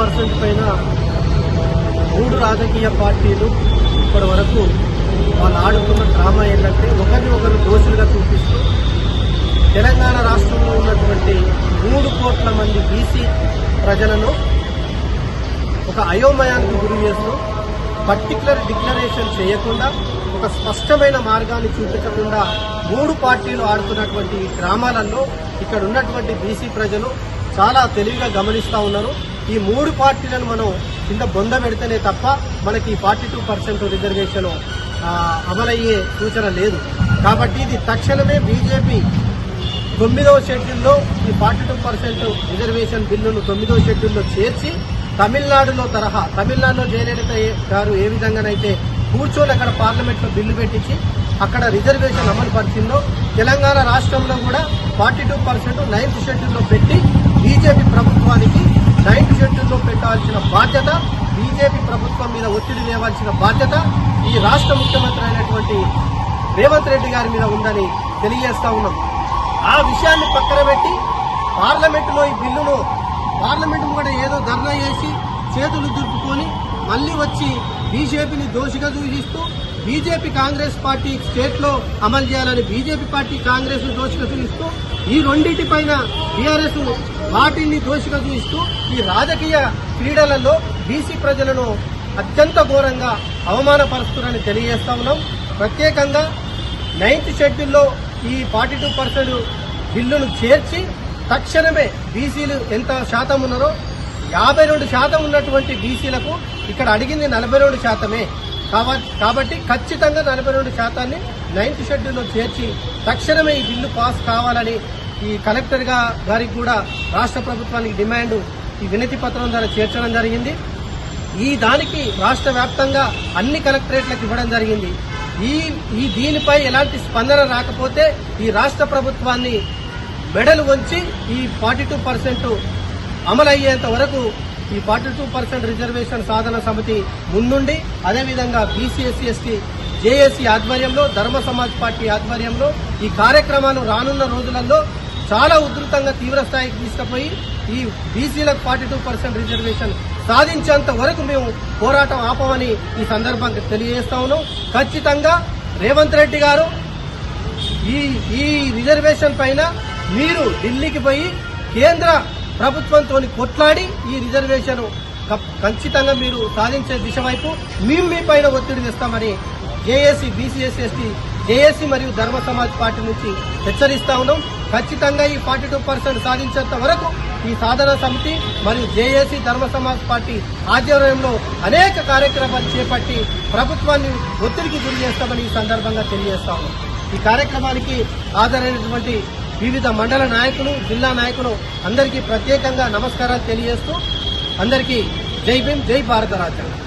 Percent పైన మూడు రాజకీయ పార్టీలు ఇప్పటి వరకు వాళ్ళు ఆడుతున్న డ్రామా ఏంటంటే ఒకరిని ఒకరు దోషులుగా చూపిస్తూ తెలంగాణ రాష్ట్రంలో ఉన్నటువంటి మూడు కోట్ల మంది బీసీ ప్రజలను ఒక అయోమయానికి గురి చేస్తూ పర్టికులర్ డిక్లరేషన్ చేయకుండా ఒక స్పష్టమైన మార్గాన్ని చూపించకుండా మూడు పార్టీలు ఆడుతున్నటువంటి గ్రామాలలో ఇక్కడ ఉన్నటువంటి బీసీ ప్రజలు చాలా తెలివిగా గమనిస్తూ ఉన్నారు. ఈ మూడు పార్టీలను మనం కింద బొంద పెడితేనే తప్ప మనకి ఫార్టీ టూ పర్సెంట్ రిజర్వేషన్ అమలయ్యే సూచన లేదు. కాబట్టి ఇది తక్షణమే బీజేపీ తొమ్మిదవ షెడ్యూల్లో ఈ ఫార్టీ టూ పర్సెంట్ రిజర్వేషన్ బిల్లును తొమ్మిదవ షెడ్యూల్లో చేర్చి తమిళనాడులో తరహా తమిళనాడులో జయలలిత గారు ఏ విధంగానైతే కూర్చొని అక్కడ పార్లమెంట్లో బిల్లు పెట్టించి అక్కడ రిజర్వేషన్ అమలు పరిచిందో తెలంగాణ రాష్ట్రంలో కూడా ఫార్టీ టూ పర్సెంట్ నైన్త్ షెడ్యూల్లో పెట్టి బీజేపీ ప్రభుత్వానికి నైన్త్ షెడ్యూల్లో పెట్టాల్సిన బాధ్యత బీజేపీ ప్రభుత్వం మీద ఒత్తిడి లేవాల్సిన బాధ్యత ఈ రాష్ట్ర ముఖ్యమంత్రి అయినటువంటి రేవంత్ రెడ్డి గారి మీద ఉందని తెలియజేస్తా ఉన్నాం. ఆ విషయాన్ని పక్కన పెట్టి పార్లమెంటులో ఈ బిల్లును పార్లమెంటు కూడా ఏదో ధర్నా చేసి చేతులు దుర్పుకొని మళ్ళీ వచ్చి బీజేపీని దోషిగా సూచిస్తూ బీజేపీ కాంగ్రెస్ పార్టీ స్టేట్లో అమలు చేయాలని బీజేపీ పార్టీ కాంగ్రెస్ దోషిగా చూపిస్తూ ఈ రెండింటి పైన టీఆర్ఎస్ పార్టీని దోషిగా చూపిస్తూ ఈ రాజకీయ క్రీడలలో బీసీ ప్రజలను అత్యంత ఘోరంగా అవమానపరుస్తున్నారని తెలియజేస్తా ఉన్నాం. ప్రత్యేకంగా నైన్త్ షెడ్యూల్లో ఈ ఫార్టీ టూ పర్సెంట్ బిల్లును చేర్చి తక్షణమే బీసీలు ఎంత శాతం ఉన్నారో యాభై రెండు శాతం ఉన్నటువంటి బీసీలకు ఇక్కడ అడిగింది నలభై రెండు శాతమే. కాబట్టి ఖచ్చితంగా నలభై రెండు శాతాన్ని నైన్త్ షెడ్యూల్లో చేర్చి తక్షణమే ఈ బిల్లు పాస్ కావాలని ఈ కలెక్టర్ గారికి కూడా రాష్ట్ర ప్రభుత్వానికి డిమాండ్ ఈ వినతి పత్రం ద్వారా చేర్చడం జరిగింది. ఈ దానికి రాష్ట్ర వ్యాప్తంగా అన్ని కలెక్టరేట్లకు ఇవ్వడం జరిగింది. ఈ ఈ దీనిపై ఎలాంటి స్పందన రాకపోతే ఈ రాష్ట్ర ప్రభుత్వాన్ని మెడలు వంచి ఈ ఫార్టీ టూ పర్సెంట్ అమలయ్యేంత వరకు ఈ ఫార్టీ టూ పర్సెంట్ రిజర్వేషన్ సాధన సమితి ముందుండి అదేవిధంగా బీసీఎస్సీ ఎస్టీ జేఏసీ ఆధ్వర్యంలో ధర్మ సమాజ్ పార్టీ ఆధ్వర్యంలో ఈ కార్యక్రమాలు రానున్న రోజులలో చాలా ఉధృతంగా తీవ్ర స్థాయికి తీసుకుపోయి ఈ బీసీలకు ఫార్టీ టూ పర్సెంట్ రిజర్వేషన్ సాధించేంత వరకు మేము పోరాటం ఆపమని ఈ సందర్భంగా తెలియజేస్తా ఉన్నాం. ఖచ్చితంగా రేవంత్ రెడ్డి గారు ఈ ఈ రిజర్వేషన్ పైన మీరు ఢిల్లీకి పోయి కేంద్ర ప్రభుత్వంతో కొట్లాడి ఈ రిజర్వేషన్ ఖచ్చితంగా మీరు సాధించే దిశ వైపు మేము మీ పైన ఒత్తిడి తెస్తామని జేఏసీ బీసీఎస్ ఎస్టీ జేఏసీ మరియు ధర్మ సమాజ్ పార్టీ నుంచి హెచ్చరిస్తా ఉన్నాం. ఖచ్చితంగా ఈ ఫార్టీ టూ పర్సెంట్ సాధించేంత వరకు ఈ సాధన సమితి మరియు జేఏసీ ధర్మ సమాజ్ పార్టీ ఆధ్వర్యంలో అనేక కార్యక్రమాలు చేపట్టి ప్రభుత్వాన్ని ఒత్తిడికి గురి చేస్తామని ఈ సందర్భంగా తెలియజేస్తా ఉన్నాం. ఈ కార్యక్రమానికి హాజరైనటువంటి వివిధ మండల నాయకులు జిల్లా నాయకులు అందరికీ ప్రత్యేకంగా నమస్కారాలు తెలియజేస్తూ అందరికీ జై భీం జై భారత రాజ్యాంగం.